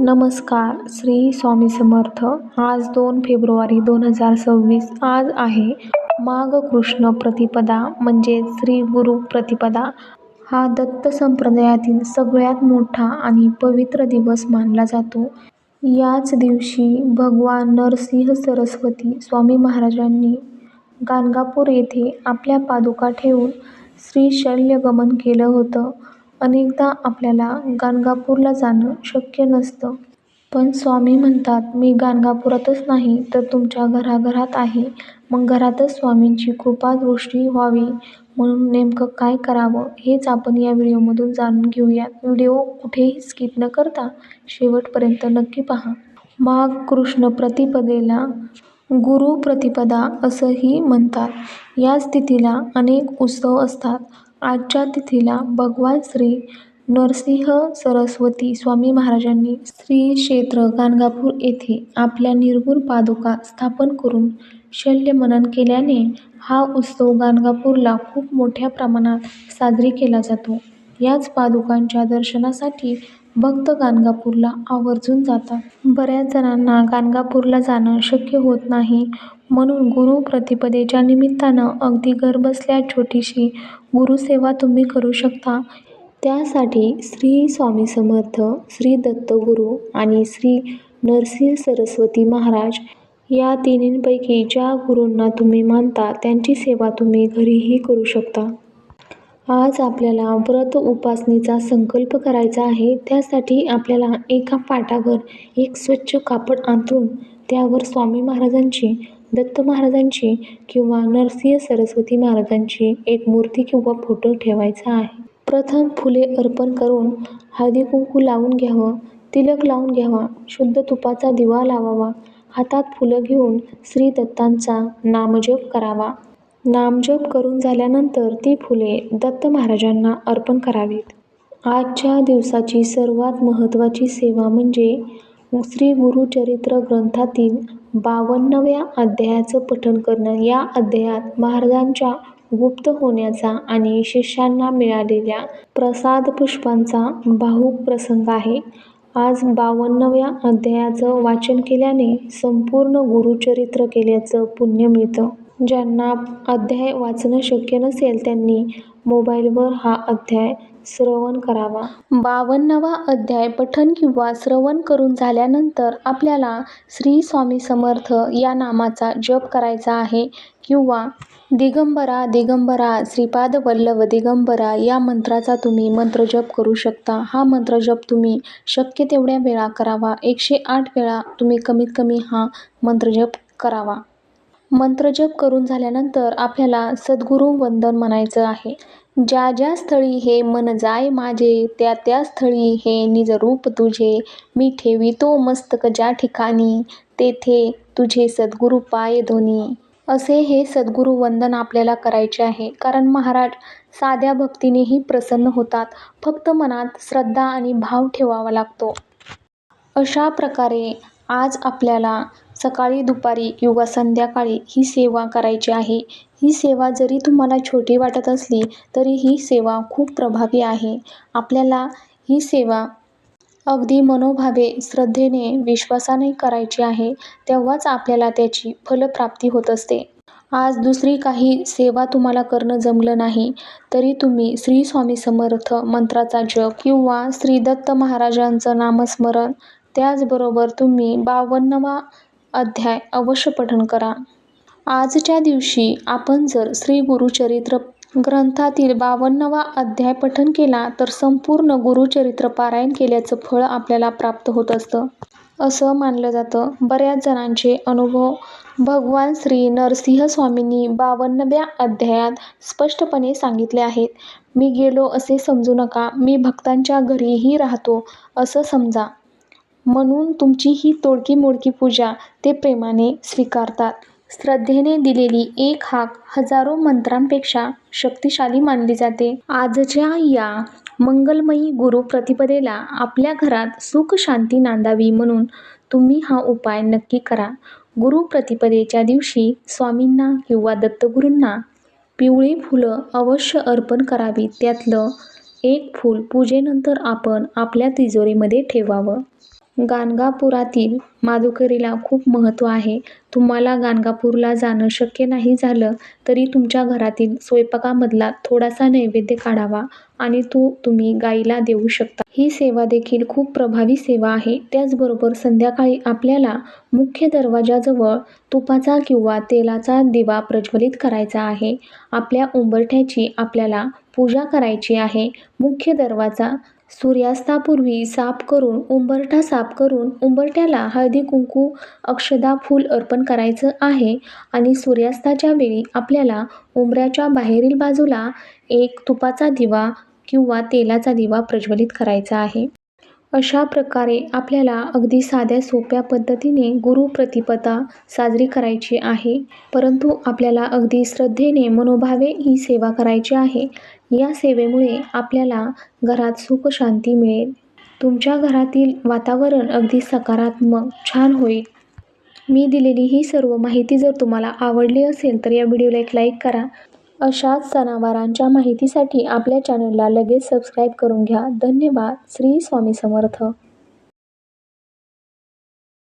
नमस्कार श्री स्वामी समर्थ. आज दोन फेब्रुवारी दोन हजार सव्वीस आज आहे माघ कृष्ण प्रतिपदा म्हणजे श्री गुरु प्रतिपदा. हा दत्त संप्रदायातील सगळ्यात मोठा आणि पवित्र दिवस मानला जातो. याच दिवशी भगवान नरसिंह सरस्वती स्वामी महाराजांनी गाणगापूर येथे आपल्या पादुका ठेवून श्रीशैल्यगमन केलं होतं. अनेकदा आपल्याला गाणगापूरला जाणं शक्य नसतं. पण स्वामी म्हणतात मी गाणगापुरातच नाही तर तुमच्या घराघरात आहे. मग घरातच स्वामींची कृपादृष्टी व्हावी. म्हणून नेमकं काय करावं हेच आपण या व्हिडिओमधून जाणून घेऊयात व्हिडिओ कुठेही स्किप न करता शेवटपर्यंत नक्की पहा. माघ कृष्ण प्रतिपदेला गुरु प्रतिपदा असंही म्हणतात. या स्थितीला अनेक उत्सव असतात. आजच्या तिथीला भगवान श्री नरसिंह सरस्वती स्वामी महाराजांनी श्री क्षेत्र गाणगापूर येथे आपल्या निर्गुण पादुका स्थापन करून शल्यमनन केल्याने हा उत्सव गाणगापूरला खूप मोठ्या प्रमाणात साजरी केला जातो. याच पादुकांच्या दर्शनासाठी भक्त गाणगापूरला आवर्जून जातात. बऱ्याच जणांना गाणगापूरला जाणं शक्य होत नाही. म्हणून गुरु प्रतिपदेच्या निमित्तानं अगदी घरबसल्या छोटीशी गुरुसेवा तुम्ही करू शकता. त्यासाठी श्री स्वामी समर्थ श्री दत्तगुरू आणि श्री नरसिंह सरस्वती महाराज या तिन्हींपैकी ज्या गुरूंना तुम्ही मानता त्यांची सेवा तुम्ही घरीही करू शकता. आज आपल्याला व्रत उपासनेचा संकल्प करायचा आहे. त्यासाठी आपल्याला एका पाटावर एक स्वच्छ कापड अंथरून त्यावर स्वामी महाराजांची दत्त महाराजांची किंवा नरसिंह सरस्वती महाराजांची एक मूर्ती किंवा फोटो ठेवायचा आहे. प्रथम फुले अर्पण करून हळदी कुंकू लावून घ्यावं तिलक लावून घ्यावा शुद्ध तुपाचा दिवा लावावा हातात फुलं घेऊन श्री दत्तांचा नामजप करावा. नामजप करून झाल्यानंतर ती फुले दत्त महाराजांना अर्पण करावीत. आजच्या दिवसाची सर्वात महत्त्वाची सेवा म्हणजे श्री गुरुचरित्र ग्रंथातील बावन्नव्या अध्यायाचं पठण करणं. या अध्यायात महाराजांच्या गुप्त होण्याचा आणि शिष्यांना मिळालेल्या प्रसाद पुष्पांचा भावूक प्रसंग आहे. आज बावन्नव्या अध्यायाचं वाचन केल्याने संपूर्ण गुरुचरित्र केल्याचं पुण्य मिळतं. ज्यांना अध्याय वाचणं शक्य नसेल त्यांनी मोबाईलवर हा अध्याय श्रवण करावा. बावन्नवा अध्याय पठण किंवा श्रवण करून झाल्यानंतर आपल्याला श्री स्वामी समर्थ या नामाचा जप करायचा आहे किंवा दिगंबरा दिगंबरा श्रीपाद वल्लभ दिगंबरा या मंत्राचा तुम्ही मंत्रजप करू शकता. हा मंत्रजप तुम्ही शक्य तेवढ्या वेळा करावा. एकशे आठ वेळा तुम्ही कमीत कमी हा मंत्रजप करावा. मंत्रजप करून झाल्यानंतर आपल्याला सद्गुरू वंदन म्हणायचं आहे. ज्या ज्या स्थळी हे मन जाय माझे त्या त्या स्थळी हे निजरूप तुझे. मी ठेवितो मस्तक ज्या ठिकाणी तेथे तुझे सद्गुरू पाय धोनी. असे हे सद्गुरू वंदन आपल्याला करायचे आहे. कारण महाराज साध्या भक्तीनेही प्रसन्न होतात. फक्त मनात श्रद्धा आणि भाव ठेवावा लागतो. अशा प्रकारे आज आपल्याला सकाळी दुपारी किंवा संध्याकाळी ही सेवा करायची आहे. ही सेवा जरी तुम्हाला छोटी वाटत असली तरी ही सेवा खूप प्रभावी आहे. आपल्याला ही सेवा अगदी मनोभावे श्रद्धेने विश्वासाने करायची आहे तेव्हाच आपल्याला त्याची फलप्राप्ती होत असते. आज दुसरी काही सेवा तुम्हाला करणं जमलं नाही तरी तुम्ही श्री स्वामी समर्थ मंत्राचा जप किंवा श्री दत्त महाराजांचं नामस्मरण त्याचबरोबर तुम्ही बावन्नवा अध्याय अवश्य पठण करा. आजच्या दिवशी आपण जर श्री गुरुचरित्र ग्रंथातील बावन्नवा अध्याय पठण केला तर संपूर्ण गुरुचरित्र पारायण केल्याचं फळ आपल्याला प्राप्त होत असतं. असं मानलं जातं. बऱ्याच जणांचे अनुभव भगवान श्री नरसिंह स्वामींनी बावन्नव्या अध्यायात स्पष्टपणे सांगितले आहेत. मी गेलो असे समजू नका. मी भक्तांच्या घरीही राहतो. असं समजा. म्हणून तुमची ही तोडकी मोडकी पूजा ते प्रेमाने स्वीकारतात. श्रद्धेने दिलेली एक हाक हजारो मंत्रांपेक्षा शक्तिशाली मानली जाते. आजच्या या मंगलमयी गुरु प्रतिपदेला आपल्या घरात सुख शांती नांदावी म्हणून तुम्ही हा उपाय नक्की करा. गुरु प्रतिपदेच्या दिवशी स्वामींना किंवा दत्तगुरूंना पिवळी फुलं अवश्य अर्पण करावी. त्यातलं एक फूल पूजेनंतर आपण आपल्या तिजोरीमध्ये ठेवावं. गाणगापुरातील माधुकरीला खूप महत्त्व आहे. तुम्हाला गाणगापूरला जाणं शक्य नाही झालं तरी तुमच्या घरातील स्वयंपाकामधला थोडासा नैवेद्य काढावा आणि तो तुम्ही गाईला देऊ शकता. ही सेवा देखील खूप प्रभावी सेवा आहे. त्याचबरोबर संध्याकाळी आपल्याला मुख्य दरवाजाजवळ तुपाचा किंवा तेलाचा दिवा प्रज्वलित करायचा आहे. आपल्या उंबरठ्याची आपल्याला पूजा करायची आहे. मुख्य दरवाजा सूर्यास्तापूर्वी साफ करून उंबरठा साफ करून उंबरठ्याला हळदी कुंकू अक्षदा फूल अर्पण करायचं आहे आणि सूर्यास्ताच्या वेळी आपल्याला उंबऱ्याच्या बाहेरील बाजूला एक तुपाचा दिवा किंवा तेलाचा दिवा प्रज्वलित करायचा आहे. अशा प्रकारे आपल्याला अगदी साध्या सोप्या पद्धतीने गुरुप्रतिपदा साजरी करायची आहे. परंतु आपल्याला अगदी श्रद्धेने मनोभावे ही सेवा करायची आहे. या सेवेमुळे आपल्याला घरात सुख शांती मिळेल. तुमच्या घरातील वातावरण अगदी सकारात्मक छान होईल. मी दिलेली ही सर्व माहिती जर तुम्हाला आवडली असेल तर या व्हिडिओला एक लाईक करा. अशाच सणावारांच्या माहितीसाठी आपल्या चॅनलला लगेच सबस्क्राईब करून घ्या. धन्यवाद. श्री स्वामी समर्थ.